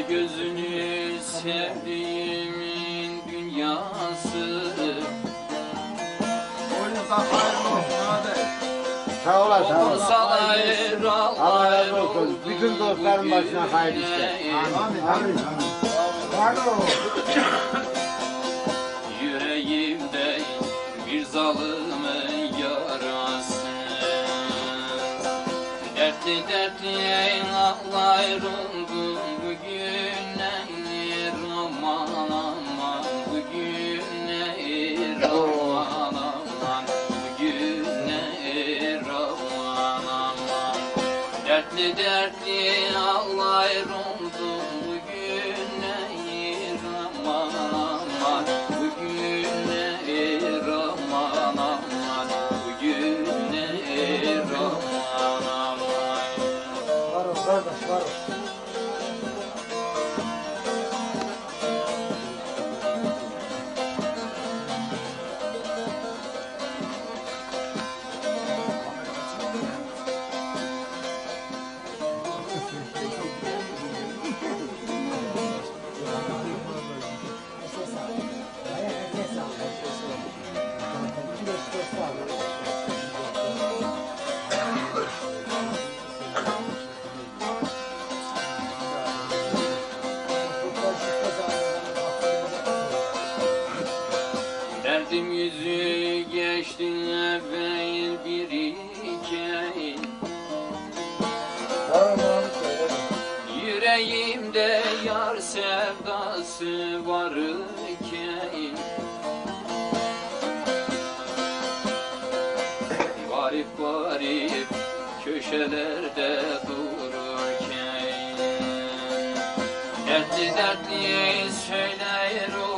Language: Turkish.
gözünü sevdiğimin dünyası Oyunuzdan hayırlı olsun hadi. Sağ olasın. Sağ er Allah razı olsun. Bütün dostların başına hayır işte. Amin amin. Alo. Yüreğimde bir zalimin yarası Dertli dertli ağlayırım bugünler Dertli dertli ağlayırım bugünler aman aman. Bugünler aman aman bugünler aman aman. Var ol kardeş var. Derdim yüzü geçti evvel bir iki Yüreğimde yar sevdası var iken Garip garip köşelerde dururken. Dertli dertli söylerim